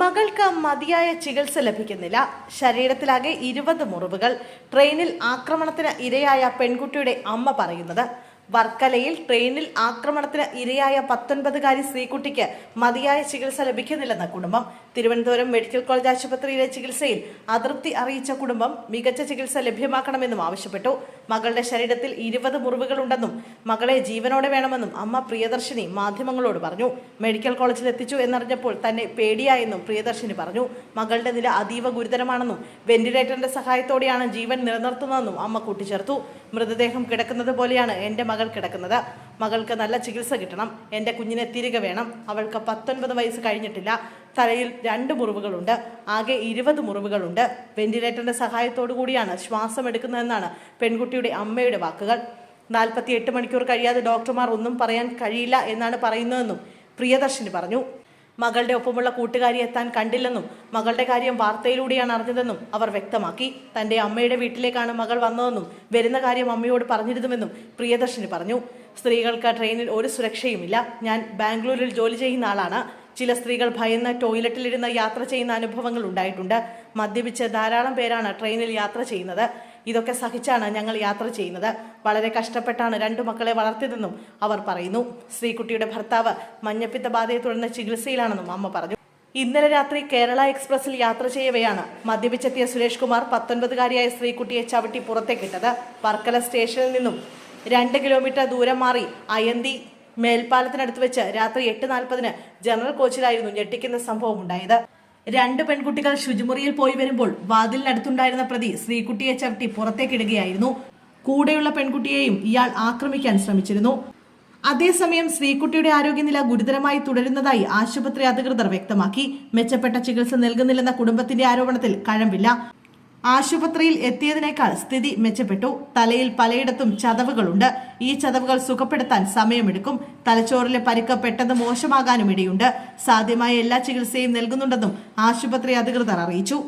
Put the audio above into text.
മകൾക്ക് മതിയായ ചികിത്സ ലഭിക്കുന്നില്ല. ശരീരത്തിലാകെ ഇരുപത് മുറിവുകൾ. ട്രെയിനിൽ ആക്രമണത്തിന് ഇരയായ പെൺകുട്ടിയുടെ അമ്മ പറയുന്നത് വർക്കലയിൽ ട്രെയിനിൽ ആക്രമണത്തിന് ഇരയായ പത്തൊൻപതുകാരി ശ്രീകുട്ടിക്ക് മതിയായ ചികിത്സ ലഭിക്കുന്നില്ലെന്ന കുടുംബം. തിരുവനന്തപുരം മെഡിക്കൽ കോളേജ് ആശുപത്രിയിലെ ചികിത്സയിൽ അതൃപ്തി അറിയിച്ച കുടുംബം മികച്ച ചികിത്സ ലഭ്യമാക്കണമെന്നും ആവശ്യപ്പെട്ടു. മകളുടെ ശരീരത്തിൽ ഇരുപത് മുറിവുകളുണ്ടെന്നും മകളെ ജീവനോടെ വേണമെന്നും അമ്മ പ്രിയദർശിനി മാധ്യമങ്ങളോട് പറഞ്ഞു. മെഡിക്കൽ കോളേജിൽ എത്തിച്ചു എന്നറിഞ്ഞപ്പോൾ തന്നെ പേടിയായെന്നും പ്രിയദർശിനി പറഞ്ഞു. മകളുടെ നില അതീവ ഗുരുതരമാണെന്നും വെന്റിലേറ്ററിന്റെ സഹായത്തോടെയാണ് ജീവൻ നിലനിർത്തുന്നതെന്നും അമ്മ കൂട്ടിച്ചേർത്തു. മൃതദേഹം കിടക്കുന്നത് പോലെയാണ് എന്റെ മകൾ കിടക്കുന്നത്. മകൾക്ക് നല്ല ചികിത്സ കിട്ടണം. എന്റെ കുഞ്ഞിനെ തിരികെ വേണം. അവൾക്ക് പത്തൊൻപത് വയസ്സ് കഴിഞ്ഞിട്ടില്ല. തലയിൽ രണ്ട് മുറിവുകളുണ്ട്. ആകെ ഇരുപത് മുറിവുകളുണ്ട്. വെന്റിലേറ്ററിന്റെ സഹായത്തോടു കൂടിയാണ് ശ്വാസം എടുക്കുന്നതെന്നാണ് പെൺകുട്ടിയുടെ അമ്മയുടെ വാക്കുകൾ. നാൽപ്പത്തി എട്ട് മണിക്കൂർ കഴിയാതെ ഡോക്ടർമാർ ഒന്നും പറയാൻ കഴിയില്ല എന്നാണ് പറയുന്നതെന്നും പ്രിയദർശിനി പറഞ്ഞു. മകളുടെ ഒപ്പമുള്ള കൂട്ടുകാരി എത്താൻ കണ്ടില്ലെന്നും മകളുടെ കാര്യം വാർത്തയിലൂടെയാണ് അറിഞ്ഞതെന്നും അവർ വ്യക്തമാക്കി. തന്റെ അമ്മയുടെ വീട്ടിലേക്കാണ് മകൾ വന്നതെന്നും വരുന്ന കാര്യം അമ്മയോട് പറഞ്ഞിരുന്നുവെന്നും പ്രിയദർശിനി പറഞ്ഞു. സ്ത്രീകൾക്ക് ട്രെയിനിൽ ഒരു സുരക്ഷയുമില്ല. ഞാൻ ബാംഗ്ലൂരിൽ ജോലി ചെയ്യുന്ന ആളാണ്. ചില സ്ത്രീകൾ ഭയന്ന് ടോയ്ലറ്റിലിരുന്ന് യാത്ര ചെയ്യുന്ന അനുഭവങ്ങൾ ഉണ്ടായിട്ടുണ്ട്. മദ്യപിച്ച് ധാരാളം പേരാണ് ട്രെയിനിൽ യാത്ര ചെയ്യുന്നത്. ഇതൊക്കെ സഹിച്ചാണ് ഞങ്ങൾ യാത്ര ചെയ്യുന്നത്. വളരെ കഷ്ടപ്പെട്ടാണ് രണ്ടു മക്കളെ വളർത്തിയതെന്നും അവർ പറയുന്നു. ശ്രീകുട്ടിയുടെ ഭർത്താവ് മഞ്ഞപ്പിത്ത ബാധയെ തുടർന്ന് ചികിത്സയിലാണെന്നും അമ്മ പറഞ്ഞു. ഇന്നലെ രാത്രി കേരള എക്സ്പ്രസിൽ യാത്ര ചെയ്യവെയാണ് മദ്യപിച്ചെത്തിയ സുരേഷ് കുമാർ പത്തൊൻപതുകാരിയായ സ്ത്രീകുട്ടിയെ ചവിട്ടി പുറത്തേക്കിട്ടത് വർക്കല സ്റ്റേഷനിൽ നിന്നും രണ്ട് കിലോമീറ്റർ ദൂരം മാറി അയന്തി മേൽപ്പാലത്തിനടുത്ത് വെച്ച് രാത്രി എട്ട് നാൽപ്പതിന് ജനറൽ കോച്ചിലായിരുന്നു ഞെട്ടിക്കുന്ന സംഭവം ഉണ്ടായത് രണ്ട് പെൺകുട്ടികൾ ശുചിമുറിയിൽ പോയി വരുമ്പോൾ വാതിലിനടുത്തുണ്ടായിരുന്ന പ്രതി ശ്രീകുട്ടിയെ ചവിട്ടി പുറത്തേക്കിടുകയായിരുന്നു കൂടെയുള്ള പെൺകുട്ടിയെയും ഇയാൾ ആക്രമിക്കാൻ ശ്രമിച്ചിരുന്നു. അതേസമയം ശ്രീകുട്ടിയുടെ ആരോഗ്യനില ഗുരുതരമായി തുടരുന്നതായി ആശുപത്രി അധികൃതർ വ്യക്തമാക്കി. മെച്ചപ്പെട്ട ചികിത്സ നൽകുന്നില്ലെന്ന കുടുംബത്തിന്റെ ആരോപണത്തിൽ കഴമ്പില്ല. ആശുപത്രിയിൽ എത്തിയതിനേക്കാൾ സ്ഥിതി മെച്ചപ്പെട്ടു. തലയിൽ പലയിടത്തും ചതവുകളുണ്ട്. ഈ ചതവുകൾ സുഖപ്പെടുത്താൻ സമയമെടുക്കും. തലച്ചോറിലെ പരിക്ക് പെട്ടെന്ന് മോശമാകാനും ഇടയുണ്ട്. സാധ്യമായ എല്ലാ ചികിത്സയും നൽകുന്നുണ്ടെന്നും ആശുപത്രി അധികൃതർ അറിയിച്ചു.